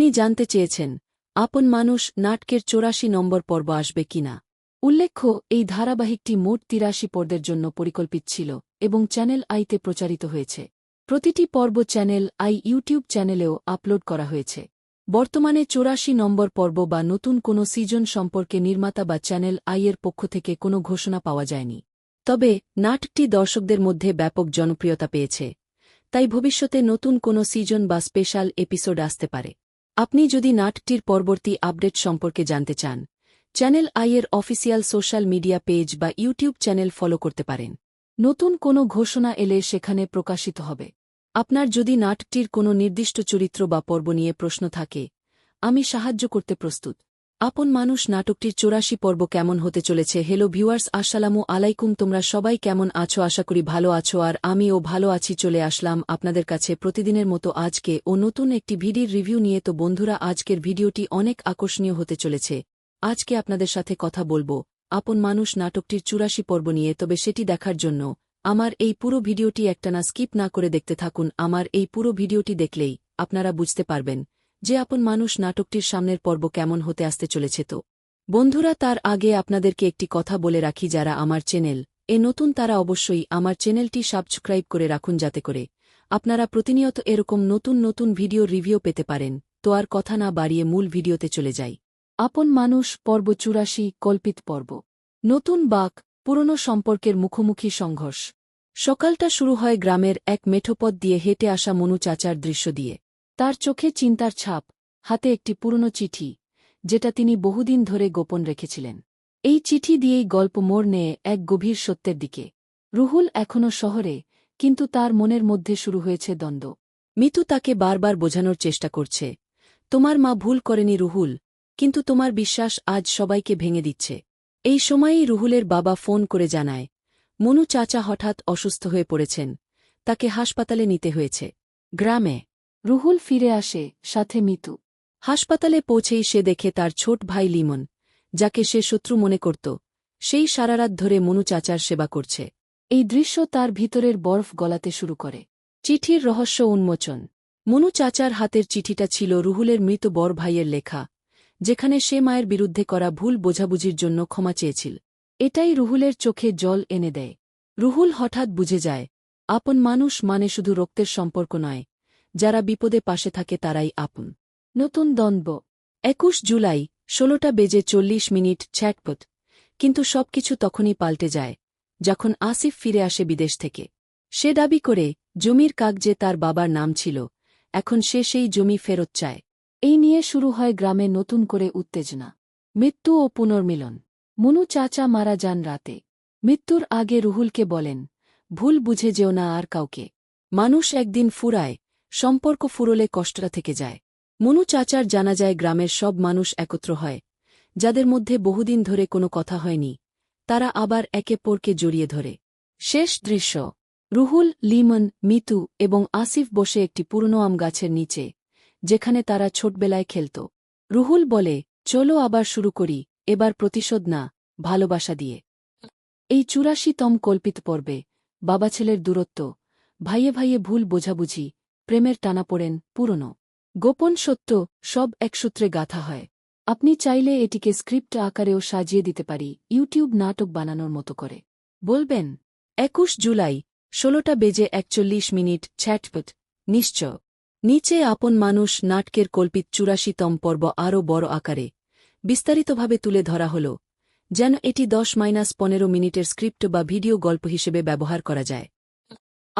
আপনি জানতে চেয়েছেন, আপন মানুষ নাটকের চৌরাশি নম্বর পর্ব আসবে কিনা উল্লেখ্য, এই ধারাবাহিকটি মোট তিরাশি পর্বের জন্য পরিকল্পিত ছিল এবং চ্যানেল আইতে প্রচারিত হয়েছে। প্রতিটি পর্ব চ্যানেল আই ইউটিউব চ্যানেলেও আপলোড করা হয়েছে। বর্তমানে চৌরাশি নম্বর পর্ব বা নতুন কোনো সিজন সম্পর্কে নির্মাতা বা চ্যানেল আইয়ের পক্ষ থেকে কোনো ঘোষণা পাওয়া যায়নি। তবে, নাটকটি দর্শকদের মধ্যে ব্যাপক জনপ্রিয়তা পেয়েছে, তাই ভবিষ্যতে নতুন কোনো সিজন বা স্পেশাল এপিসোড আসতে পারে। আপনি যদি নাটটির পরবর্তী আপডেট সম্পর্কে জানতে চান, চ্যানেল আইয়ের অফিসিয়াল সোশ্যাল মিডিয়া পেজ বা ইউটিউব চ্যানেল ফলো করতে পারেন। নতুন কোনো ঘোষণা এলে সেখানে প্রকাশিত হবে। আপনার যদি নাটটির কোনো নির্দিষ্ট চরিত্র বা পর্ব নিয়ে প্রশ্ন থাকে, আমি সাহায্য করতে প্রস্তুত। আপন মানুষ নাটকটির চৌরাশি পর্ব কেমন হতে চলেছে? হেলো ভিউয়ার্স আসসালামু আলাইকুম। তোমরা সবাই কেমন আছো? আশা করি ভালো আছো আর আমিও ভালো আছি। চলে আসলাম আপনাদের কাছে প্রতিদিনের মতো আজকে ও নতুন একটি ভিডিওর রিভিউ নিয়ে। তো বন্ধুরা, আজকের ভিডিওটি অনেক আকর্ষণীয় হতে চলেছে। আজকে আপনাদের সাথে কথা বলব আপন মানুষ নাটকটির চুরাশি পর্ব নিয়ে। তবে সেটি দেখার জন্য আমার এই পুরো ভিডিওটি একটানা স্কিপ না করে দেখতে থাকুন। আমার এই পুরো ভিডিওটি দেখলেই আপনারা বুঝতে পারবেন। যে আপন মানুষ নাটকটির সামনের পর্ব কেমন হতে আসতে চলেছে তো। বন্ধুরা, তার আগে আপনাদেরকে একটি কথা বলে রাখি যারা আমার চ্যানেল, এ নতুন তারা অবশ্যই আমার চ্যানেলটি সাবস্ক্রাইব করে রাখুন যাতে করে আপনারা প্রতিনিয়ত এরকম নতুন নতুন ভিডিও রিভিউ পেতে পারেন। তো আর কথা না বাড়িয়ে মূল ভিডিওতে চলে যাই। আপন মানুষ, পর্ব চুরাশি, কল্পিত পর্ব। নতুন বাক, পুরনো সম্পর্কের মুখোমুখি সংঘর্ষ। সকালটা শুরু হয় গ্রামের এক মেঠোপথ দিয়ে হেঁটে আসা মনু চাচার দৃশ্য দিয়ে। তার চোখে চিন্তার ছাপ, হাতে একটি পুরনো চিঠি, যেটা তিনি বহুদিন ধরে গোপন রেখেছিলেন। এই চিঠি দিয়েই গল্প মোড় নেয় এক গভীর সত্যের দিকে। রুহুল এখনও শহরে, কিন্তু তার মনের মধ্যে শুরু হয়েছে দ্বন্দ্ব। মিতু তাকে বারবার বোঝানোর চেষ্টা করছে, তোমার মা ভুল করেনি রুহুল, কিন্তু তোমার বিশ্বাস আজ সবাইকে ভেঙে দিচ্ছে। এই সময়েই রুহুলের বাবা ফোন করে জানায়, মনু চাচা হঠাৎ অসুস্থ হয়ে পড়েছেন, তাকে হাসপাতালে নিতে হয়েছে। গ্রামে রুহুল ফিরে আসে, সাথে মিতু। হাসপাতালে পৌঁছেই সে দেখে তার ছোট ভাই লিমন, যাকে সে শত্রু মনে করত, সেই সারারাত ধরে মনু চাচার সেবা করছে। এই দৃশ্য তার ভিতরের বরফ গলাতে শুরু করে। চিঠির রহস্য উন্মোচন। মনু চাচার হাতের চিঠিটা ছিল রুহুলের মৃত বর ভাইয়ের লেখা, যেখানে সে মায়ের বিরুদ্ধে করা ভুল বোঝাবুঝির জন্য ক্ষমা চেয়েছিল। এটাই রুহুলের চোখে জল এনে দেয়। রুহুল হঠাৎ বুঝে যায়, আপন মানুষ মানে শুধু রক্তের সম্পর্ক নয় যারা বিপদে পাশে থাকে তারাই আপন। নতুন দ্বন্দ্ব। একুশ জুলাই, ষোলোটা বেজে চল্লিশ মিনিট ছ্যাটপট কিন্তু সবকিছু তখনই পাল্টে যায়, যখন আসিফ ফিরে আসে বিদেশ থেকে। সে দাবি করে, জমির কাগজে তার বাবার নাম ছিল, এখন সে সেই জমি ফেরত চায়। এই নিয়ে শুরু হয় গ্রামে নতুন করে উত্তেজনা। মৃত্যু ও পুনর্মিলন। মনু চাচা মারা যান রাতে। মৃত্যুর আগে রুহুলকে বলেন, ভুল বুঝে যেও না আর কাউকে। মানুষ একদিন ফুরায় সম্পর্ক ফুরলে কষ্টটা থেকে যায়। মনু চাচার জানা যায় গ্রামের সব মানুষ একত্র হয়, যাদের মধ্যে বহুদিন ধরে কোনো কথা হয়নি, তারা আবার একে পরকে জড়িয়ে ধরে। শেষ দৃশ্য, রুহুল, লিমন, মিতু এবং আসিফ বসে একটি পুরনো আম গাছের নিচে, যেখানে তারা ছোটবেলায় খেলত। রুহুল বলে, চলো আবার শুরু করি, এবার প্রতিশোধ না, ভালোবাসা দিয়ে। এই চুরাশিতম কল্পিত পর্বে বাবা ছেলের দূরত্ব, ভাইয়ে ভাইয়ে ভুল বোঝাবুঝি প্রেমের টানা পড়েন, পুরনো। গোপন সত্য, সব একসূত্রে গাথা হয়। আপনি চাইলে এটিকে স্ক্রিপ্ট আকারেও সাজিয়ে দিতে পারি, ইউটিউব নাটক বানানোর মতো করে। বলবেন, একুশ জুলাই, ষোলোটা বেজে একচল্লিশ মিনিট ছ্যাটপট নিশ্চয়। নিচে আপন মানুষ নাটকের কল্পিত চুরাশিতম পর্ব আরও বড় আকারে, বিস্তারিতভাবে তুলে ধরা হল, যেন এটি দশ মাইনাস পনেরো মিনিটের স্ক্রিপ্ট বা ভিডিও গল্প হিসেবে ব্যবহার করা যায়।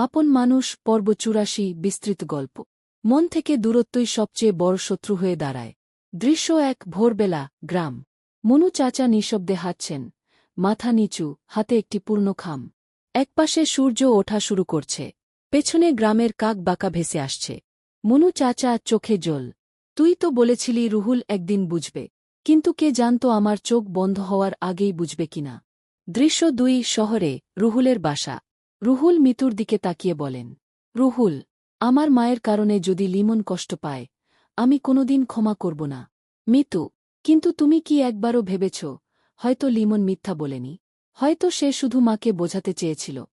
আপন মানুষ পর্ব চুরাশি বিস্তৃত গল্প। মন থেকে দূরত্বই সবচেয়ে বড় শত্রু হয়ে দাঁড়ায়। দৃশ্য এক ভোরবেলা, গ্রাম। মনু চাচা নিঃশব্দে হাঁটছেন। মাথা নিচু, হাতে একটি পূর্ণ খাম। একপাশে সূর্য ওঠা শুরু করছে। পেছনে গ্রামের কাক বাঁকা ভেসে আসছে। মনু চাচা চোখে জল। তুই তো বলেছিলি রুহুল একদিন বুঝবে। কিন্তু কে জানত আমার চোখ বন্ধ হওয়ার আগেই বুঝবে কিনা? দৃশ্য দুই, শহরে, রুহুলের বাসা। রুহুল মিতুর দিকে তাকিয়ে বলেন, রুহুল, আমার মায়ের কারণে যদি লিমন কষ্ট পায়, আমি কোনোদিন ক্ষমা করব না। মিতু, কিন্তু তুমি কি একবারও ভেবেছ, হয়তো লিমন মিথ্যা বলেনি? হয়তো সে শুধু মাকে বোঝাতে চেয়েছিল।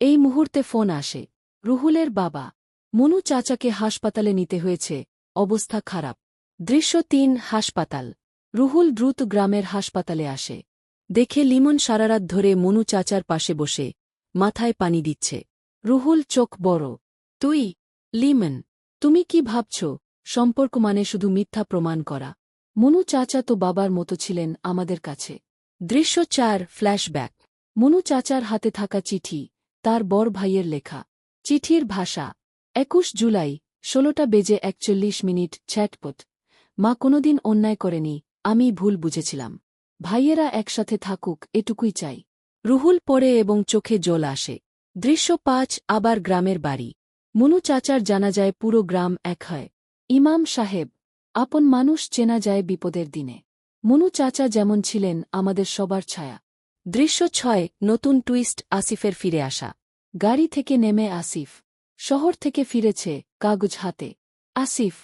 এই মুহূর্তে ফোন আসে, রুহুলের বাবা, মনু চাচাকে হাসপাতালে নিতে হয়েছে, অবস্থা খারাপ। দৃশ্য তিন, হাসপাতাল। রুহুল দ্রুত গ্রামের হাসপাতালে আসে। দেখে লিমন সারারাত ধরে মনু চাচার পাশে বসে মাথায় পানি দিচ্ছে। রুহুল চোখ বড়। তুই, লিমন, তুমি কি ভাবছ? সম্পর্ক মানে শুধু মিথ্যা প্রমাণ করা। মনু চাচা তো বাবার মতো ছিলেন আমাদের কাছে। দৃশ্য চার, ফ্ল্যাশব্যাক। মনু চাচার হাতে থাকা চিঠি, তার বর ভাইয়ের লেখা। চিঠির ভাষা, একুশ জুলাই, ষোলোটা বেজে একচল্লিশ মিনিট ছ্যাটপট মা কোনোদিন অন্যায় করেনি, আমি ভুল বুঝেছিলাম। ভাইয়েরা একসাথে থাকুক, এটুকুই চাই। রুহুল পড়ে এবং চোখে জল আসে। দৃশ্য পাঁচ, আবার গ্রামের বাড়ি। মনু চাচার জানা যায় পুরো গ্রাম এক হয়। ইমাম সাহেব, আপন মানুষ চেনা যায় বিপদের দিনে। মনু চাচা যেমন ছিলেন, আমাদের সবার ছায়া। দৃশ্য ছয়, নতুন টুইস্ট, আসিফের ফিরে আসা। গাড়ি থেকে নেমে আসিফ। শহর থেকে ফিরেছে, কাগজ হাতে। আসিফ,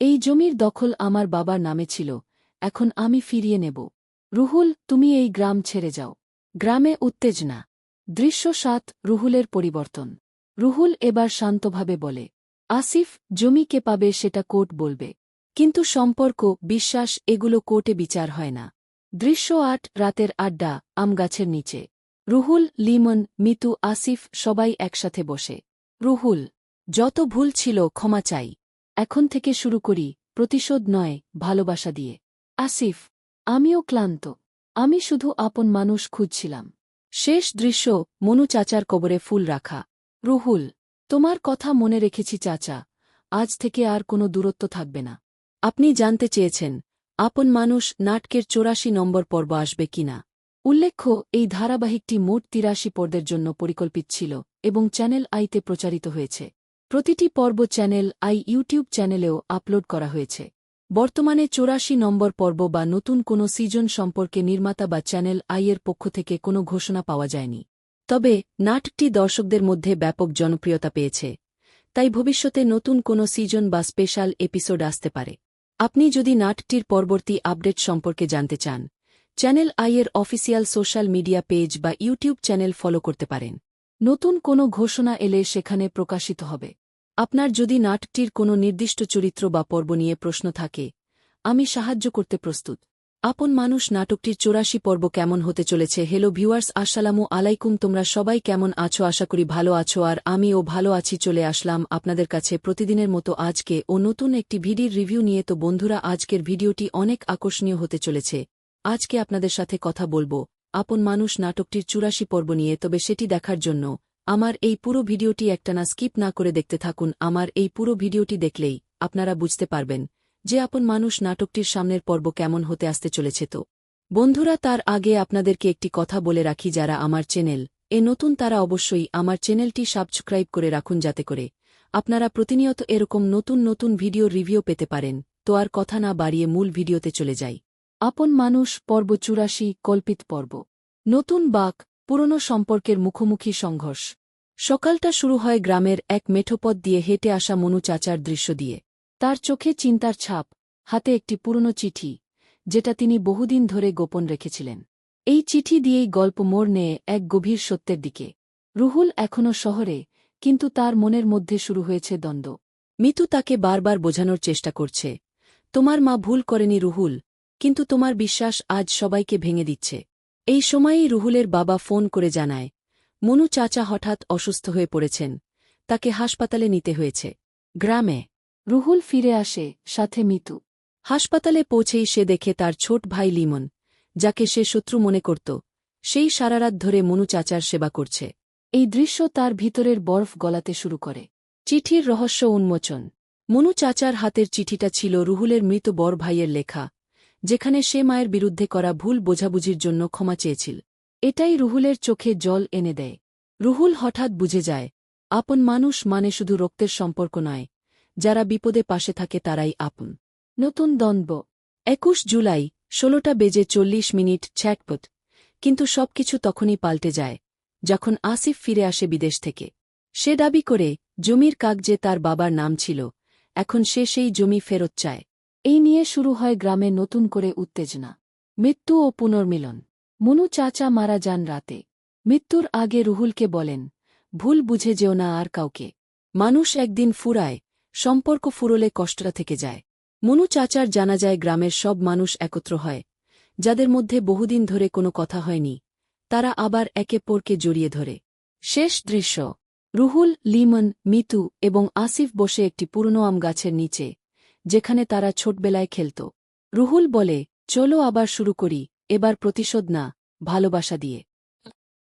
এই জমির দখল আমার বাবার নামে ছিল, এখন আমি ফিরিয়ে নেব। রুহুল, তুমি এই গ্রাম ছেড়ে যাও। গ্রামে উত্তেজনা। দৃশ্য সাত রুহুলের পরিবর্তন। রুহুল এবার শান্তভাবে বলে, আসিফ, জমি কে পাবে সেটা কোর্ট বলবে। কিন্তু সম্পর্ক, বিশ্বাস এগুলো কোর্টে বিচার হয় না। দৃশ্য আট, রাতের আড্ডা আমগাছের নিচে। রুহুল, লিমন, মিতু, আসিফ সবাই একসাথে বসে। রুহুল, যত ভুল ছিল ক্ষমা চাই। এখন থেকে শুরু করি, প্রতিশোধ নয়, ভালোবাসা দিয়ে। আসিফ, আমিও ক্লান্ত। আমি শুধু আপন মানুষ খুঁজছিলাম। শেষ দৃশ্য, মনু চাচার কবরে ফুল রাখা। রুহুল, তোমার কথা মনে রেখেছি চাচা, আজ থেকে আর কোনো দূরত্ব থাকবে না। আপনি জানতে চেয়েছেন, আপন মানুষ নাটকের চৌরাশি নম্বর পর্ব আসবে কিনা উল্লেখ্য, এই ধারাবাহিকটি মোট তিরাশি পর্বের জন্য পরিকল্পিত ছিল এবং চ্যানেল আইতে প্রচারিত হয়েছে। প্রতিটি পর্ব চ্যানেল আই ইউটিউব চ্যানেলেও আপলোড করা হয়েছে। বর্তমানে চৌরাশি নম্বর পর্ব বা নতুন কোনো সিজন সম্পর্কে নির্মাতা বা চ্যানেল আইয়ের পক্ষ থেকে কোনো ঘোষণা পাওয়া যায়নি। তবে, নাটকটি দর্শকদের মধ্যে ব্যাপক জনপ্রিয়তা পেয়েছে। তাই ভবিষ্যতে নতুন কোনো সিজন বা স্পেশাল এপিসোড আসতে পারে। আপনি যদি নাটকটির পরবর্তী আপডেট সম্পর্কে জানতে চান, চ্যানেল আইয়ের অফিসিয়াল সোশ্যাল মিডিয়া পেজ বা ইউটিউব চ্যানেল ফলো করতে পারেন। নতুন কোনো ঘোষণা এলে সেখানে প্রকাশিত হবে। আপনার যদি নাটকটির কোনো নির্দিষ্ট চরিত্র বা পর্ব নিয়ে প্রশ্ন থাকে, আমি সাহায্য করতে প্রস্তুত। আপন মানুষ নাটকটির চৌরাশি পর্ব কেমন হতে চলেছে? হেলো ভিউয়ার্স, আসসালামু আলাইকুম, তোমরা সবাই কেমন আছো? আশা করি ভালো আছো, আর আমিও ভালো আছি, চলে আসলাম আপনাদের কাছে প্রতিদিনের মতো আজকে ও নতুন একটি ভিডিওর রিভিউ নিয়ে। তো বন্ধুরা, আজকের ভিডিওটি অনেক আকর্ষণীয় হতে চলেছে। আজকে আপনাদের সাথে কথা বলব, আপন মানুষ নাটকটির চুরাশি পর্ব নিয়ে, তবে সেটি দেখার জন্য। আমার এই পুরো ভিডিওটি একটানা স্কিপ না করে দেখতে থাকুন। আমার এই পুরো ভিডিওটি দেখলেই আপনারা বুঝতে পারবেন যে আপন মানুষ নাটকটির সামনের পর্ব কেমন হতে আসতে চলেছে তো। বন্ধুরা, তার আগে আপনাদেরকে একটি কথা বলে রাখি যারা আমার চ্যানেল এ নতুন, তারা অবশ্যই আমার চ্যানেলটি সাবস্ক্রাইব করে রাখুন যাতে করে আপনারা প্রতিনিয়ত এরকম নতুন নতুন ভিডিও রিভিউ পেতে পারেন। তো আর কথা না বাড়িয়ে মূল ভিডিওতে চলে যাই। আপন মানুষ, পর্ব চুরাশি, কল্পিত পর্ব। নতুন বাক পুরনো সম্পর্কের মুখোমুখি সংঘর্ষ। সকালটা শুরু হয় গ্রামের এক মেঠোপথ দিয়ে হেঁটে আসা মনু চাচার দৃশ্য দিয়ে। তার চোখে চিন্তার ছাপ, হাতে একটি পুরনো চিঠি, যেটা তিনি বহুদিন ধরে গোপন রেখেছিলেন। এই চিঠি দিয়েই গল্প মোড় নেয় এক গভীর সত্যের দিকে। রুহুল এখনও শহরে, কিন্তু তার মনের মধ্যে শুরু হয়েছে দ্বন্দ্ব। মিতু তাকে বারবার বোঝানোর চেষ্টা করছে, তোমার মা ভুল করেনি রুহুল, কিন্তু তোমার বিশ্বাস আজ সবাইকে ভেঙে দিচ্ছে। এই সময়েই রুহুলের বাবা ফোন করে জানায় মনু চাচা হঠাৎ অসুস্থ হয়ে পড়েছেন তাকে হাসপাতালে নিতে হয়েছে। গ্রামে। রুহুল ফিরে আসে সাথে মিতু। হাসপাতালে পৌঁছেই সে দেখে তার ছোট ভাই লিমন যাকে সে শত্রু মনে করত সেই সারারাত ধরে মনু চাচার সেবা করছে। এই দৃশ্য তার ভিতরের বরফ গলাতে শুরু করে। চিঠির রহস্য উন্মোচন। মনু চাচার হাতের চিঠিটা ছিল রুহুলের মৃত বর ভাইয়ের লেখা যেখানে সে মায়ের বিরুদ্ধে করা ভুল বোঝাবুঝির জন্য ক্ষমা চেয়েছিল। এটাই রুহুলের চোখে জল এনে দেয়। রুহুল হঠাৎ বুঝে যায়, আপন মানুষ মানে শুধু রক্তের সম্পর্ক নয়, যারা বিপদে পাশে থাকে তারাই আপন। নতুন দ্বন্দ্ব। একুশ জুলাই, ষোলোটা বেজে চল্লিশ মিনিট ছ্যাটপট কিন্তু সবকিছু তখনই পাল্টে যায়, যখন আসিফ ফিরে আসে বিদেশ থেকে। সে দাবি করে, জমির কাগজে তার বাবার নাম ছিল, এখন সে সেই জমি ফেরত চায়। এই নিয়ে শুরু হয় গ্রামে নতুন করে উত্তেজনা। মৃত্যু ও পুনর্মিলন। মনু চাচা মারা যান রাতে। মৃত্যুর আগে রুহুলকে বলেন, ভুল বুঝে যেও না আর কাউকে। মানুষ একদিন ফুরায়, সম্পর্ক ফুরলে কষ্টটা থেকে যায় মনু চাচার জানা যায় গ্রামের সব মানুষ একত্র হয়। যাদের মধ্যে বহুদিন ধরে কোনো কথা হয়নি, তারা আবার একে পরকে জড়িয়ে ধরে। শেষ দৃশ্য। রুহুল, লিমন, মিতু এবং আসিফ বসে একটি পুরনো আম গাছের নিচে যেখানে তারা ছোটবেলায় খেলত। রুহুল বলে, চলো আবার শুরু করি, এবার প্রতিশোধ না, ভালোবাসা দিয়ে।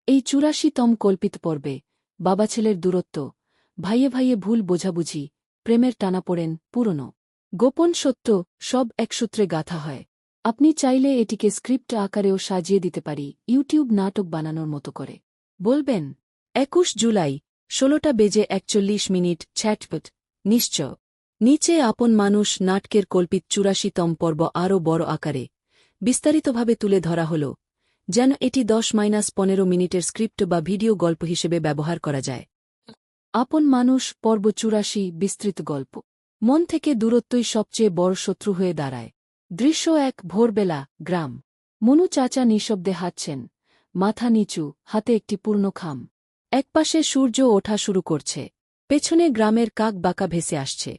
এই চুরাশিতম কল্পিত পর্বে, বাবা ছেলের দূরত্ব, ভাইয়ে ভাইয়ে ভুল বোঝাবুঝি, প্রেমের টানাপোড়েন পুরনো। গোপন সত্য, সব একসূত্রে গাথা হয়। আপনি চাইলে এটিকে স্ক্রিপ্ট আকারেও সাজিয়ে দিতে পারি, ইউটিউব নাটক বানানোর মতো করে। বলবেন, একুশ জুলাই, ষোলোটা বেজে একচল্লিশ মিনিট, ছ্যাটপট, নিশ্চয়। নিচে আপন মানুষ নাটকের কল্পিত চুরাশিতম পর্ব আরও বড় আকারে বিস্তারিতভাবে তুলে ধরা হল, যেন এটি দশ মাইনাস পনেরো মিনিটের স্ক্রিপ্ট বা ভিডিও গল্প হিসেবে ব্যবহার করা যায়। আপন মানুষ, পর্ব চুরাশি, বিস্তৃত গল্প। মন থেকে দূরত্বই সবচেয়ে বড় শত্রু হয়ে দাঁড়ায়। দৃশ্য এক ভোরবেলা, গ্রাম। মনু চাচা নিঃশব্দে হাঁটছেন। মাথা নিচু, হাতে একটি পূর্ণ খাম। একপাশে সূর্য ওঠা শুরু করছে। পেছনে গ্রামের কাক বাঁকা ভেসে আসছে।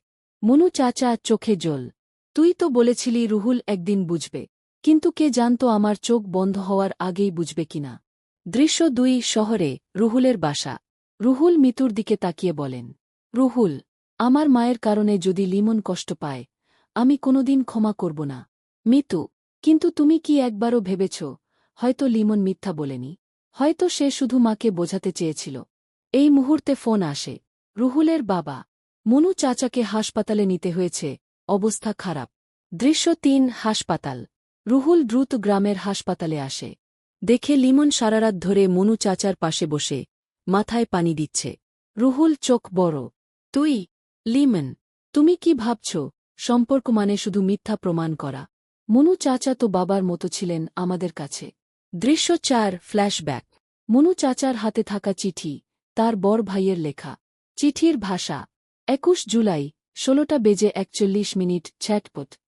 মনু চাচা, চোখে জল। তুই তো বলেছিলি রুহুল একদিন বুঝবে। কিন্তু কে জানত আমার চোখ বন্ধ হওয়ার আগেই বুঝবে কিনা? দৃশ্য দুই, শহরে রুহুলের বাসা। রুহুল মিতুর দিকে তাকিয়ে বলেন, রুহুল, আমার মায়ের কারণে যদি লিমন কষ্ট পায়, আমি কোনোদিন ক্ষমা করব না। মিতু, কিন্তু তুমি কি একবারও ভেবেছ, হয়তো লিমন মিথ্যা বলেনি? হয়তো সে শুধু মাকে বোঝাতে চেয়েছিল। এই মুহূর্তে ফোন আসে। রুহুলের বাবা মনু চাচাকে হাসপাতালে নিতে হয়েছে। অবস্থা খারাপ। দৃশ্য তিন, হাসপাতাল। রুহুল দ্রুত গ্রামের হাসপাতালে আসে। দেখে লিমন সারারাত ধরে মনু চাচার পাশে বসে, মাথায় পানি দিচ্ছে। রুহুল চোখ বড়। তুই, লিমন, তুমি কি ভাবছ? সম্পর্ক মানে শুধু মিথ্যা প্রমাণ করা। মনু চাচা তো বাবার মতো ছিলেন আমাদের কাছে। দৃশ্য চার, ফ্ল্যাশব্যাক। মনু চাচার হাতে থাকা চিঠি, তার বর ভাইয়ের লেখা। চিঠির ভাষা একুশ জুলাই, ষোলোটা বেজে একচল্লিশ মিনিট ছ্যাটপট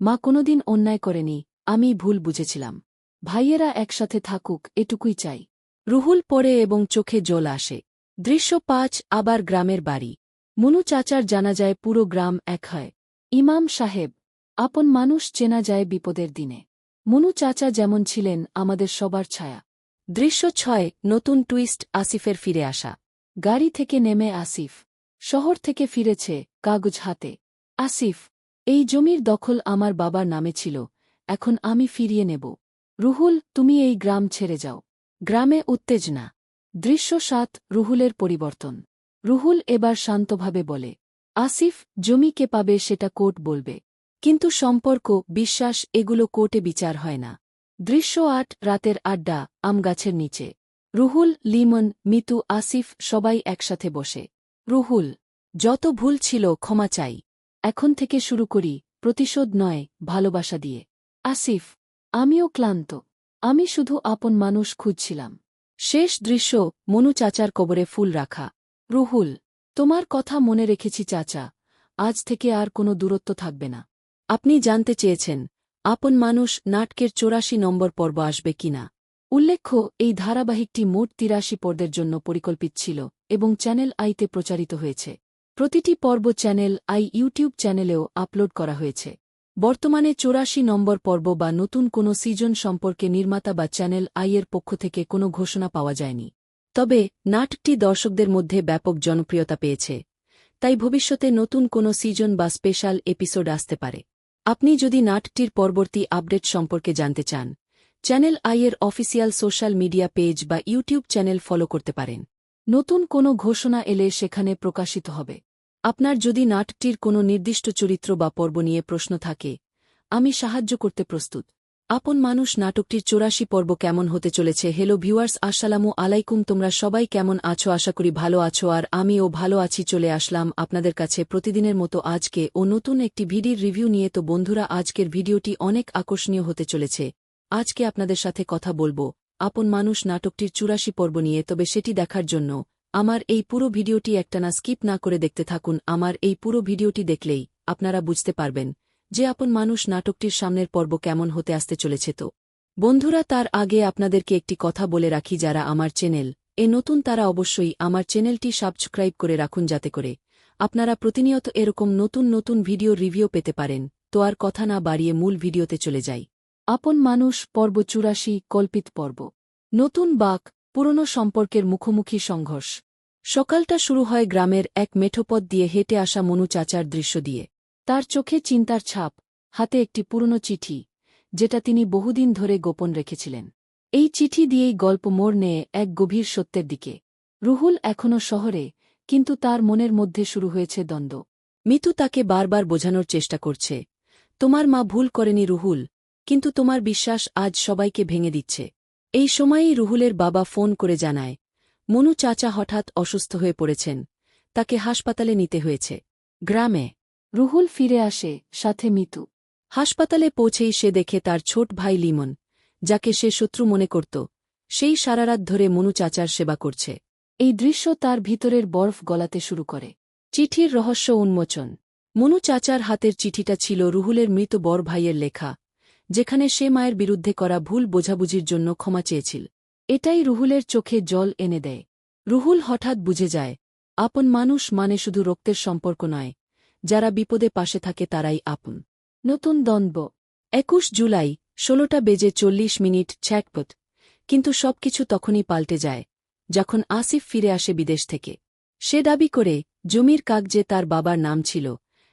মা কোনোদিন অন্যায় করেনি, আমি ভুল বুঝেছিলাম। ভাইয়েরা একসাথে থাকুক, এটুকুই চাই। রুহুল পড়ে এবং চোখে জল আসে। দৃশ্য পাঁচ, আবার গ্রামের বাড়ি। মুনু চাচার জানা যায় পুরো গ্রাম এক হয়। ইমাম সাহেব, আপন মানুষ চেনা যায় বিপদের দিনে। মুনু চাচা যেমন ছিলেন, আমাদের সবার ছায়া। দৃশ্য ছয়, নতুন টুইস্ট আসিফের ফিরে আসা। গাড়ি থেকে নেমে আসিফ। শহর থেকে ফিরেছে কাগজ হাতে। আসিফ, এই জমির দখল আমার বাবার নামে ছিল, এখন আমি ফিরিয়ে নেব। রুহুল, তুমি এই গ্রাম ছেড়ে যাও। গ্রামে উত্তেজনা দৃশ্য সাত, রুহুলের পরিবর্তন। রুহুল এবার শান্তভাবে বলে, আসিফ, জমি কে পাবে সেটা কোর্ট বলবে। কিন্তু সম্পর্ক, বিশ্বাস, এগুলো কোর্টে বিচার হয় না। দৃশ্য আট, রাতের আড্ডা, আমগাছের নিচে। রুহুল, লিমন, মিতু, আসিফ সবাই একসাথে বসে। রুহুল, যত ভুল ছিল ক্ষমা চাই। এখন থেকে শুরু করি, প্রতিশোধ নয়, ভালোবাসা দিয়ে। আসিফ, আমিও ক্লান্ত। আমি শুধু আপন মানুষ খুঁজছিলাম। শেষ দৃশ্য, মনু চাচার কবরে ফুল রাখা। রুহুল, তোমার কথা মনে রেখেছি চাচা। আজ থেকে আর কোনো দূরত্ব থাকবে না। আপনি জানতে চেয়েছেন, আপন মানুষ নাটকের চৌরাশি নম্বর পর্ব আসবে কিনা। উল্লেখ্য, এই ধারাবাহিকটি মোট তিরাশি পর্বের জন্য পরিকল্পিত ছিল। এবং চ্যানেল আইতে প্রচারিত হয়েছে। প্রতিটি পর্ব চ্যানেল আই ইউটিউব চ্যানেলেও আপলোড করা হয়েছে। বর্তমানে চৌরাশি নম্বর পর্ব বা নতুন কোনো সিজন সম্পর্কে নির্মাতা বা চ্যানেল আইয়ের পক্ষ থেকে কোনো ঘোষণা পাওয়া যায়নি। তবে, নাটকটি দর্শকদের মধ্যে ব্যাপক জনপ্রিয়তা পেয়েছে। তাই ভবিষ্যতে নতুন কোনো সিজন বা স্পেশাল এপিসোড আসতে পারে। আপনি যদি নাটকটির পরবর্তী আপডেট সম্পর্কে জানতে চান, চ্যানেল আইয়ের অফিসিয়াল সোশ্যাল মিডিয়া পেজ বা ইউটিউব চ্যানেল ফলো করতে পারেন। নতুন কোনো ঘোষণা এলে সেখানে প্রকাশিত হবে। আপনার যদি নাটকটির কোনো নির্দিষ্ট চরিত্র বা পর্ব নিয়ে প্রশ্ন থাকে, আমি সাহায্য করতে প্রস্তুত। আপন মানুষ নাটকটির চৌরাশি পর্ব কেমন হতে চলেছে? হেলো ভিউয়ার্স, আসসালামু আলাইকুম। তোমরা সবাই কেমন আছো? আশা করি ভালো আছো। আর আমিও ভালো আছি, চলে আসলাম আপনাদের কাছে প্রতিদিনের মতো আজকে ও নতুন একটি ভিডিওর রিভিউ নিয়ে। তো বন্ধুরা, আজকের ভিডিওটি অনেক আকর্ষণীয় হতে চলেছে। আজকে আপনাদের সাথে কথা বলব আপন মানুষ নাটকটির চুরাশি পর্ব নিয়ে, তবে সেটি দেখার জন্য আমার এই পুরো ভিডিওটি একটানা স্কিপ না করে দেখতে থাকুন। আমার এই পুরো ভিডিওটি দেখলেই আপনারা বুঝতে পারবেন যে আপন মানুষ নাটকটির সামনের পর্ব কেমন হতে আসতে চলেছে তো। বন্ধুরা, তার আগে আপনাদেরকে একটি কথা বলে রাখি, যারা আমার চ্যানেল এ নতুন, তারা অবশ্যই আমার চ্যানেলটি সাবস্ক্রাইব করে রাখুন যাতে করে আপনারা প্রতিনিয়ত এরকম নতুন নতুন ভিডিও রিভিউ পেতে পারেন। তো আর কথা না বাড়িয়ে মূল ভিডিওতে চলে যাই। আপন মানুষ পর্ব চুরাশি কল্পিত পর্ব। নতুন বাক, পুরনো সম্পর্কের মুখোমুখি সংঘর্ষ। সকালটা শুরু হয় গ্রামের এক মেঠোপথ দিয়ে হেঁটে আসা মনু চাচার দৃশ্য দিয়ে। তার চোখে চিন্তার ছাপ, হাতে একটি পুরনো চিঠি, যেটা তিনি বহুদিন ধরে গোপন রেখেছিলেন। এই চিঠি দিয়েই গল্প মোড় নেয় এক গভীর সত্যের দিকে। রুহুল এখনও শহরে, কিন্তু তার মনের মধ্যে শুরু হয়েছে দ্বন্দ্ব। মিতু তাকে বারবার বোঝানোর চেষ্টা করছে, তোমার মা ভুল করেনি রুহুল কিন্তু তোমার বিশ্বাস আজ সবাইকে ভেঙে দিচ্ছে। এই সময়েই রুহুলের বাবা ফোন করে জানায়, মনু চাচা হঠাৎ অসুস্থ হয়ে পড়েছেন, তাকে হাসপাতালে নিতে হয়েছে। গ্রামে। রুহুল ফিরে আসে, সাথে মিতু। হাসপাতালে পৌঁছেই সে দেখে তার ছোট ভাই লিমন, যাকে সে শত্রু মনে করত, সেই সারারাত ধরে মনু চাচার সেবা করছে। এই দৃশ্য তার ভিতরের বরফ গলাতে শুরু করে। চিঠির রহস্য উন্মোচন। মনু চাচার হাতের চিঠিটা ছিল রুহুলের মৃত বর ভাইয়ের লেখা। যেখানে সে মায়ের বিরুদ্ধে করা ভুল বোঝাবুঝির জন্য ক্ষমা চেয়েছিল। এটাই রুহুলের চোখে জল এনে দেয়। রুহুল হঠাৎ বুঝে যায়, আপন মানুষ মানে শুধু রক্তের সম্পর্ক নয়, যারা বিপদে পাশে থাকে তারাই আপন। নতুন দ্বন্দ্ব। একুশ জুলাই, ষোলোটা বেজে চল্লিশ মিনিট ছ্যাটপট কিন্তু সবকিছু তখনই পাল্টে যায়, যখন আসিফ ফিরে আসে বিদেশ থেকে। সে দাবি করে, জমির কাগজে তার বাবার নাম ছিল,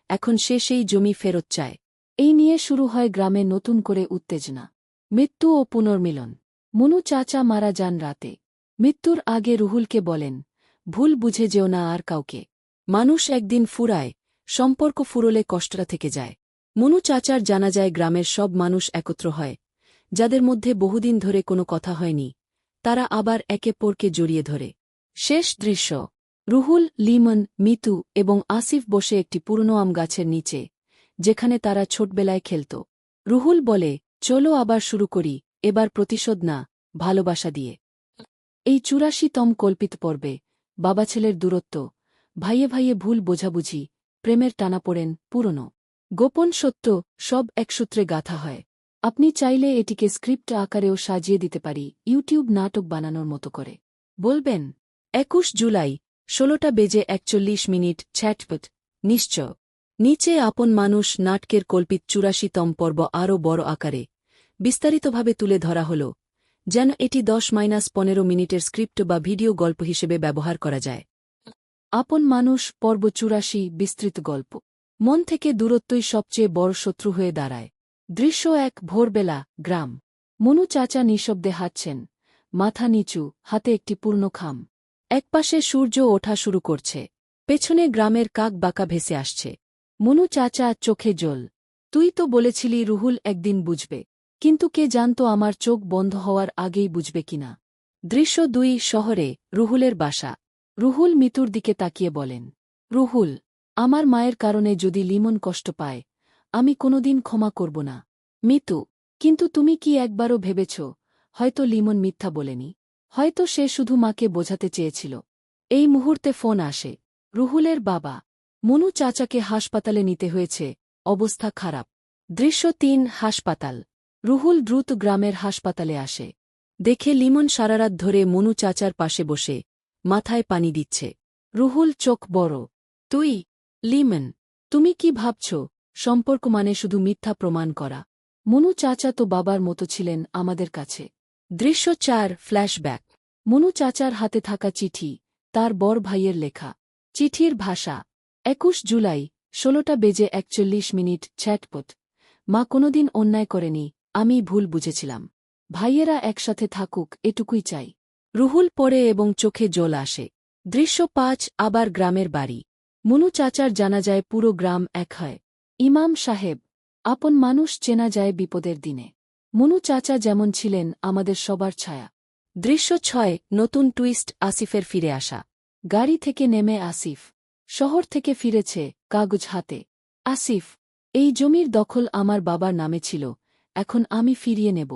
এখন সে সেই জমি ফেরত চায়। এই নিয়ে শুরু হয় গ্রামে নতুন করে উত্তেজনা। মৃত্যু ও পুনর্মিলন। মনু চাচা মারা যান রাতে। মৃত্যুর আগে রুহুলকে বলেন, ভুল বুঝে যেও না আর কাউকে। মানুষ একদিন ফুরায়, সম্পর্ক ফুরলে কষ্টটা থেকে যায় মনু চাচার জানা যায় গ্রামের সব মানুষ একত্র হয়। যাদের মধ্যে বহুদিন ধরে কোনো কথা হয়নি, তারা আবার একে পরকে জড়িয়ে ধরে। শেষ দৃশ্য। রুহুল, লিমন, মিতু এবং আসিফ বসে একটি পুরনো আম গাছের নিচে যেখানে তারা ছোটবেলায় খেলত। রুহুল বলে, চলো আবার শুরু করি, এবার প্রতিশোধ না, ভালোবাসা দিয়ে। এই চুরাশিতম কল্পিত পর্বে, বাবা ছেলের দূরত্ব, ভাইয়ে ভাইয়ে ভুল বোঝাবুঝি, প্রেমের টানাপোড়েন পুরনো। গোপন সত্য, সব একসূত্রে গাথা হয়। আপনি চাইলে এটিকে স্ক্রিপ্ট আকারেও সাজিয়ে দিতে পারি, ইউটিউব নাটক বানানোর মতো করে। বলবেন, একুশ জুলাই, ষোলোটা বেজে একচল্লিশ মিনিট, ছ্যাটপট, নিশ্চয়। নিচে আপন মানুষ নাটকের কল্পিত চুরাশিতম পর্ব আরও বড় আকারে বিস্তারিতভাবে তুলে ধরা হল, যেন এটি দশ মাইনাস পনেরো মিনিটের স্ক্রিপ্ট বা ভিডিও গল্প হিসেবে ব্যবহার করা যায়। আপন মানুষ পর্ব চুরাশি বিস্তৃত গল্প। মন থেকে দূরত্বই সবচেয়ে বড় শত্রু হয়ে দাঁড়ায়। দৃশ্য এক ভোরবেলা, গ্রাম। মনু চাচা নিঃশব্দে হাঁটছেন। মাথা নিচু, হাতে একটি পূর্ণ খাম। একপাশে সূর্য ওঠা শুরু করছে। পেছনে গ্রামের কাক বাঁকা ভেসে আসছে। মনু চাচা, চোখে জল। তুই তো বলেছিলি রুহুল একদিন বুঝবে। কিন্তু কে জানত আমার চোখ বন্ধ হওয়ার আগেই বুঝবে কিনা? দৃশ্য দুই, শহরে, রুহুলের বাসা। রুহুল মিতুর দিকে তাকিয়ে বলেন, রুহুল, আমার মায়ের কারণে যদি লিমন কষ্ট পায়, আমি কোনোদিন ক্ষমা করব না। মিতু, কিন্তু তুমি কি একবারও ভেবেছ, হয়তো লিমন মিথ্যা বলেনি? হয়তো সে শুধু মাকে বোঝাতে চেয়েছিল। এই মুহূর্তে ফোন আসে। রুহুলের বাবা মনু চাচাকে হাসপাতালে নিতে হয়েছে। অবস্থা খারাপ। দৃশ্য তিন, হাসপাতাল। রুহুল দ্রুত গ্রামের হাসপাতালে আসে। দেখে লিমন সারারাত ধরে মনু চাচার পাশে বসে, মাথায় পানি দিচ্ছে। রুহুল চোখ বড়। তুই, লিমন, তুমি কি ভাবছ? সম্পর্ক মানে শুধু মিথ্যা প্রমাণ করা। মনু চাচা তো বাবার মতো ছিলেন আমাদের কাছে। দৃশ্য চার, ফ্ল্যাশব্যাক। মনু চাচার হাতে থাকা চিঠি, তার বর ভাইয়ের লেখা। চিঠির ভাষা একুশ জুলাই, ষোলোটা বেজে একচল্লিশ মিনিট ছ্যাটপট মা কোনোদিন অন্যায় করেনি, আমি ভুল বুঝেছিলাম। ভাইয়েরা একসাথে থাকুক, এটুকুই চাই। রুহুল পড়ে এবং চোখে জল আসে। দৃশ্য পাঁচ, আবার গ্রামের বাড়ি। মুনু চাচার জানা যায় পুরো গ্রাম এক হয়। ইমাম সাহেব, আপন মানুষ চেনা যায় বিপদের দিনে। মুনু চাচা যেমন ছিলেন, আমাদের সবার ছায়া। দৃশ্য ছয়, নতুন টুইস্ট আসিফের ফিরে আসা। গাড়ি থেকে নেমে আসিফ। শহর থেকে ফিরেছে কাগজ হাতে। আসিফ, এই জমির দখল আমার বাবার নামে ছিল, এখন আমি ফিরিয়ে নেব।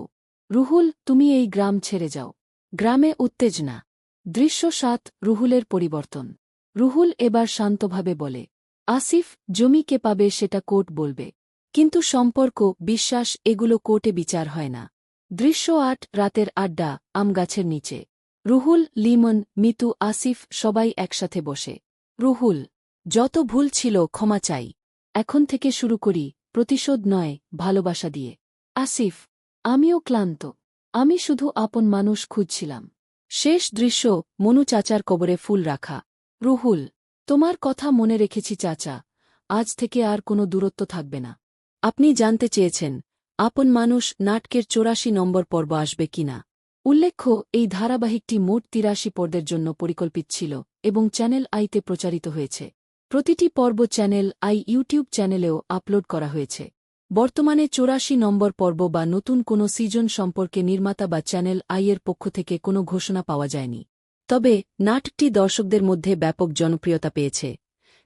রুহুল, তুমি এই গ্রাম ছেড়ে যাও। গ্রামে উত্তেজনা। দৃশ্য সাত, রুহুলের পরিবর্তন। রুহুল এবার শান্তভাবে বলে, আসিফ, জমি কে পাবে সেটা কোর্ট বলবে। কিন্তু সম্পর্ক, বিশ্বাস, এগুলো কোর্টে বিচার হয় না। দৃশ্য আট, রাতের আড্ডা, আমগাছের নিচে। রুহুল, লিমন, মিতু, আসিফ সবাই একসাথে বসে। রুহুল, যত ভুল ছিল ক্ষমা চাই। এখন থেকে শুরু করি, প্রতিশোধ নয়, ভালোবাসা দিয়ে। আসিফ, আমিও ক্লান্ত। আমি শুধু আপন মানুষ খুঁজছিলাম। শেষ দৃশ্য, মনু চাচার কবরে ফুল রাখা। রুহুল, তোমার কথা মনে রেখেছি চাচা। আজ থেকে আর কোনো দূরত্ব থাকবে না। আপনি জানতে চেয়েছেন, আপন মানুষ নাটকের চৌরাশি নম্বর পর্ব আসবে কিনা। উল্লেখ্য, এই ধারাবাহিকটি মোট তিরাশি পর্বের জন্য পরিকল্পিত ছিল এবং চ্যানেল আইতে প্রচারিত হয়েছে। প্রতিটি পর্ব চ্যানেল আই ইউটিউব চ্যানেলেও আপলোড করা হয়েছে। বর্তমানে চৌরাশি নম্বর পর্ব বা নতুন কোনো সিজন সম্পর্কে নির্মাতা বা চ্যানেল আইয়ের পক্ষ থেকে কোনো ঘোষণা পাওয়া যায়নি। তবে, নাটকটি দর্শকদের মধ্যে ব্যাপক জনপ্রিয়তা পেয়েছে।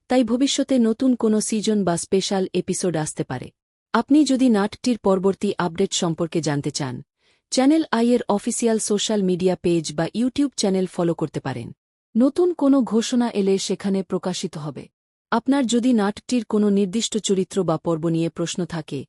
তাই ভবিষ্যতে নতুন কোনো সিজন বা স্পেশাল এপিসোড আসতে পারে। আপনি যদি নাটকটির পরবর্তী আপডেট সম্পর্কে জানতে চান চ্যানেল আইয়ের অফিসিয়াল সোশ্যাল মিডিয়া পেজ বা ইউটিউব চ্যানেল ফলো করতে পারেন। নতুন কোনো ঘোষণা এলে সেখানে প্রকাশিত হবে। আপনার যদি নাটকটির কোনো নির্দিষ্ট চরিত্র বা পর্ব নিয়ে প্রশ্ন থাকে,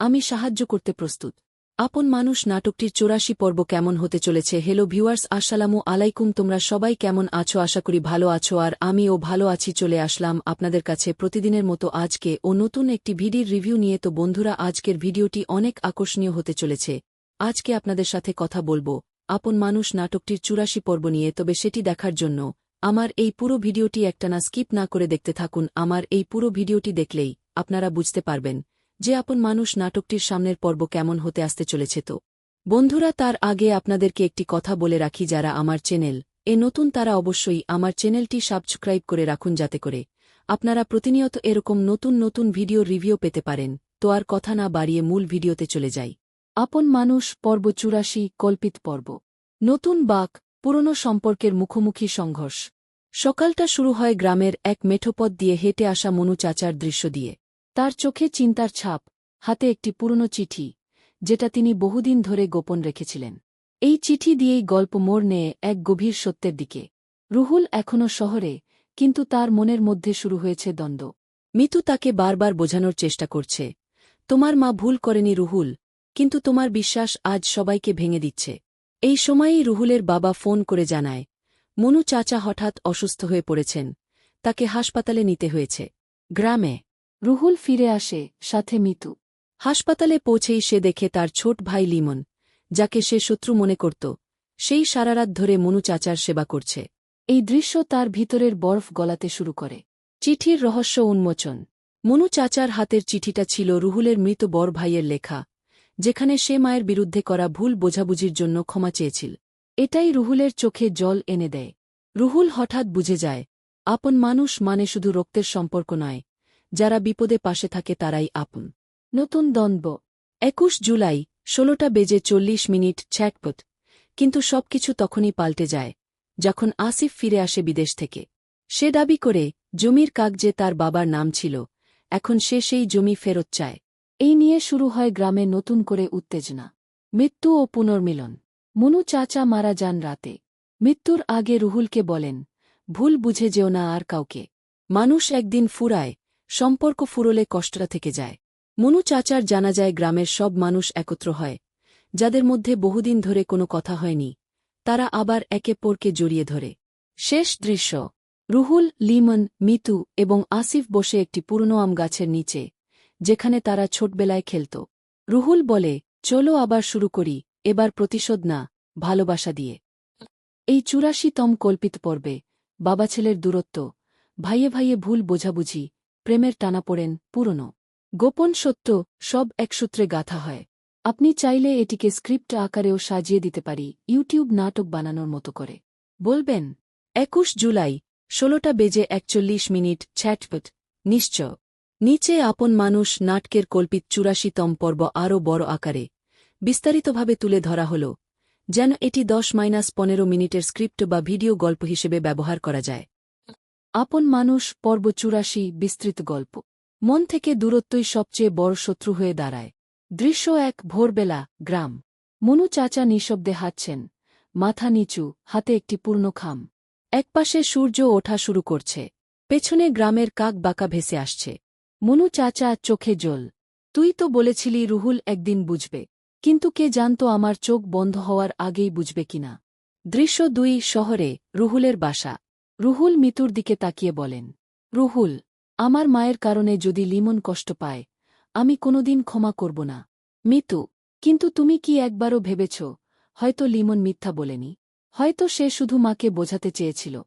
আমি সাহায্য করতে প্রস্তুত। আপন মানুষ নাটকটির চৌরাশি পর্ব কেমন হতে চলেছে? হেলো ভিউয়ার্স আসসালামু আলাইকুম। তোমরা সবাই কেমন আছো? আশা করি ভালো আছো আর আমিও ভালো আছি। চলে আসলাম আপনাদের কাছে প্রতিদিনের মতো আজকে ও নতুন একটি ভিডিওর রিভিউ নিয়ে। তো বন্ধুরা, আজকের ভিডিওটি অনেক আকর্ষণীয় হতে চলেছে। আজকে আপনাদের সাথে কথা বলব, আপন মানুষ নাটকটির চুরাশি পর্ব নিয়ে, তবে সেটি দেখার জন্য, আমার এই পুরো ভিডিওটি একটানা স্কিপ না করে দেখতে থাকুন, আমার এই পুরো ভিডিওটি দেখলেই, আপনারা বুঝতে পারবেন, যে আপন মানুষ নাটকটির সামনের পর্ব কেমন হতে আসতে চলেছে তো। বন্ধুরা, তার আগে আপনাদেরকে একটি কথা বলে রাখি, যারা আমার চ্যানেল, এ নতুন তারা অবশ্যই আমার চ্যানেলটি সাবস্ক্রাইব করে রাখুন যাতে করে, আপনারা প্রতিনিয়ত এরকম নতুন নতুন ভিডিও রিভিউ পেতে পারেন, তো আর কথা না বাড়িয়ে মূল ভিডিওতে চলে যাই। আপন মানুষ পর্ব চুরাশি কল্পিত পর্ব। নতুন বাক, পুরনো সম্পর্কের মুখোমুখি সংঘর্ষ। সকালটা শুরু হয় গ্রামের এক মেঠোপথ দিয়ে হেঁটে আসা মনু চাচার দৃশ্য দিয়ে। তার চোখে চিন্তার ছাপ, হাতে একটি পুরনো চিঠি, যেটা তিনি বহুদিন ধরে গোপন রেখেছিলেন। এই চিঠি দিয়েই গল্প মোড় নেয় এক গভীর সত্যের দিকে। রুহুল এখনও শহরে, কিন্তু তার মনের মধ্যে শুরু হয়েছে দ্বন্দ্ব। মিতু তাকে বারবার বোঝানোর চেষ্টা করছে, তোমার মা ভুল করেনি রুহুল কিন্তু তোমার বিশ্বাস আজ সবাইকে ভেঙে দিচ্ছে। এই সময়েই রুহুলের বাবা ফোন করে জানায়, মনু চাচা হঠাৎ অসুস্থ হয়ে পড়েছেন, তাকে হাসপাতালে নিতে হয়েছে। গ্রামে, রুহুল ফিরে আসে, সাথে মিতু। হাসপাতালে পৌঁছেই সে দেখে তার ছোট ভাই লিমন, যাকে সে শত্রু মনে করত, সেই সারারাত ধরে মনু চাচার সেবা করছে। এই দৃশ্য তার ভিতরের বরফ গলাতে শুরু করে। চিঠির রহস্য উন্মোচন। মনু চাচার হাতের চিঠিটা ছিল রুহুলের মৃত বর ভাইয়ের লেখা। যেখানে সে মায়ের বিরুদ্ধে করা ভুল বোঝাবুঝির জন্য ক্ষমা চেয়েছিল। এটাই রুহুলের চোখে জল এনে দেয়। রুহুল হঠাৎ বুঝে যায়, আপন মানুষ মানে শুধু রক্তের সম্পর্ক নয়, যারা বিপদে পাশে থাকে তারাই আপন। নতুন দ্বন্দ্ব। একুশ জুলাই, ষোলোটা বেজে চল্লিশ মিনিট ছ্যাটপট কিন্তু সবকিছু তখনই পাল্টে যায়, যখন আসিফ ফিরে আসে বিদেশ থেকে। সে দাবি করে, জমির কাগজে তার বাবার নাম ছিল, এখন সে সেই জমি ফেরত চায়। এই নিয়ে শুরু হয় গ্রামে নতুন করে উত্তেজনা, মৃত্যু ও পুনর্মিলন। মনু চাচা মারা যান রাতে। মৃত্যুর আগে রুহুলকে বলেন, ভুল বুঝে যেও না আর কাউকে। মানুষ একদিন ফুরায়, সম্পর্ক ফুরলে কষ্টটা থেকে যায় মনু চাচার জানা যায় গ্রামের সব মানুষ একত্র হয়, যাদের মধ্যে বহুদিন ধরে কোনো কথা হয়নি। তারা আবার একে পরকে জড়িয়ে ধরে। শেষ দৃশ্য, রুহুল, লিমন, মিতু এবং আসিফ বসে একটি পুরনো আম গাছের নিচে যেখানে তারা ছোটবেলায় খেলত। রুহুল বলে, চলো আবার শুরু করি, এবার প্রতিশোধ না, ভালোবাসা দিয়ে। এই চুরাশিতম কল্পিত পর্বে বাবা ছেলের দূরত্ব, ভাইয়ে ভাইয়ে ভুল বোঝাবুঝি, প্রেমের টানাপোড়েন পুরনো। গোপন সত্য, সব এক সূত্রে গাথা হয়। আপনি চাইলে এটিকে স্ক্রিপ্ট আকারেও সাজিয়ে দিতে পারি, ইউটিউব নাটক বানানোর মতো করে। বলবেন, একুশ জুলাই, ষোলোটা বেজে একচল্লিশ মিনিট ছ্যাটপট নিশ্চয়। নিচে আপন মানুষ নাটকের কল্পিত চুরাশিতম পর্ব আরও বড় আকারে বিস্তারিতভাবে তুলে ধরা হল, যেন এটি দশ মাইনাস পনেরো মিনিটের স্ক্রিপ্ট বা ভিডিও গল্প হিসেবে ব্যবহার করা যায়। আপন মানুষ পর্ব চুরাশি বিস্তৃত গল্প। মন থেকে দূরত্বই সবচেয়ে বড় শত্রু হয়ে দাঁড়ায়। দৃশ্য এক ভোরবেলা, গ্রাম। মনু চাচা নিঃশব্দে হাঁটছেন। মাথা নিচু, হাতে একটি পূর্ণ খাম। একপাশে সূর্য ওঠা শুরু করছে। পেছনে গ্রামের কাক বাঁকা ভেসে আসছে। মনু চাচা, চোখে জল। তুই তো বলেছিলি রুহুল একদিন বুঝবে। কিন্তু কে জানত আমার চোখ বন্ধ হওয়ার আগেই বুঝবে কিনা? দৃশ্য দুই, শহরে, রুহুলের বাসা। রুহুল মিতুর দিকে তাকিয়ে বলেন, রুহুল, আমার মায়ের কারণে যদি লিমন কষ্ট পায়, আমি কোনোদিন ক্ষমা করব না। মিতু, কিন্তু তুমি কি একবারও ভেবেছ, হয়তো লিমন মিথ্যা বলেনি? হয়তো সে শুধু মাকে বোঝাতে চেয়েছিল।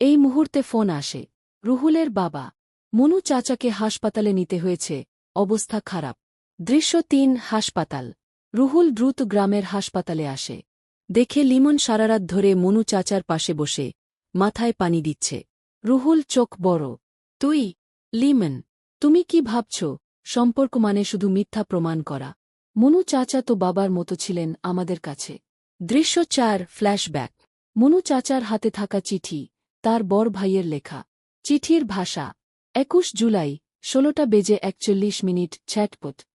এই মুহূর্তে ফোন আসে। রুহুলের বাবা মনু চাচাকে হাসপাতালে নিতে হয়েছে, অবস্থা খারাপ। দৃশ্য তিন, হাসপাতাল। রুহুল দ্রুত গ্রামের হাসপাতালে আসে। দেখে লিমন সারারাত ধরে মনু চাচার পাশে বসে, মাথায় পানি দিচ্ছে। রুহুল চোখ বড়। তুই, লিমন, তুমি কি ভাবছ? সম্পর্ক মানে শুধু মিথ্যা প্রমাণ করা। মনু চাচা তো বাবার মতো ছিলেন আমাদের কাছে। দৃশ্য চার, ফ্ল্যাশব্যাক। মনু চাচার হাতে থাকা চিঠি, তার বড় ভাইয়ের লেখা। চিঠির ভাষা একুশ জুলাই, ষোলোটা বেজে একচল্লিশ মিনিট ছ্যাটপট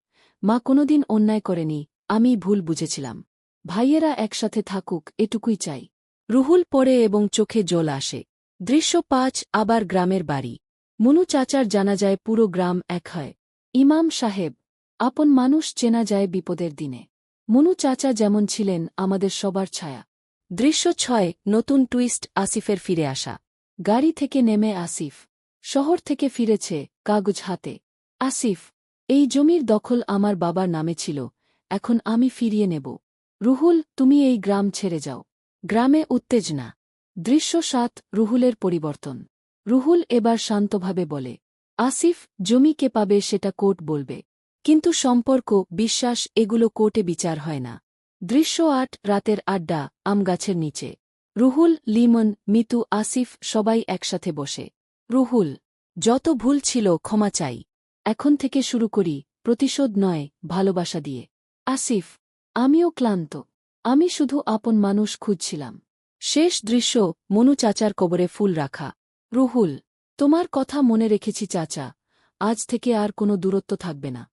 মা কোনোদিন অন্যায় করেনি, আমি ভুল বুঝেছিলাম। ভাইয়েরা একসাথে থাকুক, এটুকুই চাই। রুহুল পড়ে এবং চোখে জল আসে। দৃশ্য পাঁচ, আবার গ্রামের বাড়ি। মনু চাচার জানা যায় পুরো গ্রাম এক হয়। ইমাম সাহেব, আপন মানুষ চেনা যায় বিপদের দিনে। মনু চাচা যেমন ছিলেন, আমাদের সবার ছায়া। দৃশ্য ছয়, নতুন টুইস্ট আসিফের ফিরে আসা। গাড়ি থেকে নেমে আসিফ। শহর থেকে ফিরেছে কাগজ হাতে। আসিফ, এই জমির দখল আমার বাবার নামে ছিল, এখন আমি ফিরিয়ে নেব। রুহুল, তুমি এই গ্রাম ছেড়ে যাও। গ্রামে উত্তেজনা। দৃশ্য সাত, রুহুলের পরিবর্তন। রুহুল এবার শান্তভাবে বলে, আসিফ, জমি কে পাবে সেটা কোর্ট বলবে। কিন্তু সম্পর্ক, বিশ্বাস, এগুলো কোর্টে বিচার হয় না। দৃশ্য আট, রাতের আড্ডা, আমগাছের নিচে। রুহুল, লিমন, মিতু, আসিফ সবাই একসাথে বসে। রুহুল, যত ভুল ছিল ক্ষমা চাই। এখন থেকে শুরু করি, প্রতিশোধ নয়, ভালোবাসা দিয়ে। আসিফ, আমিও ক্লান্ত। আমি শুধু আপন মানুষ খুঁজছিলাম। শেষ দৃশ্য, মনু চাচার কবরে ফুল রাখা। রুহুল, তোমার কথা মনে রেখেছি চাচা। আজ থেকে আর কোনো দূরত্ব থাকবে না।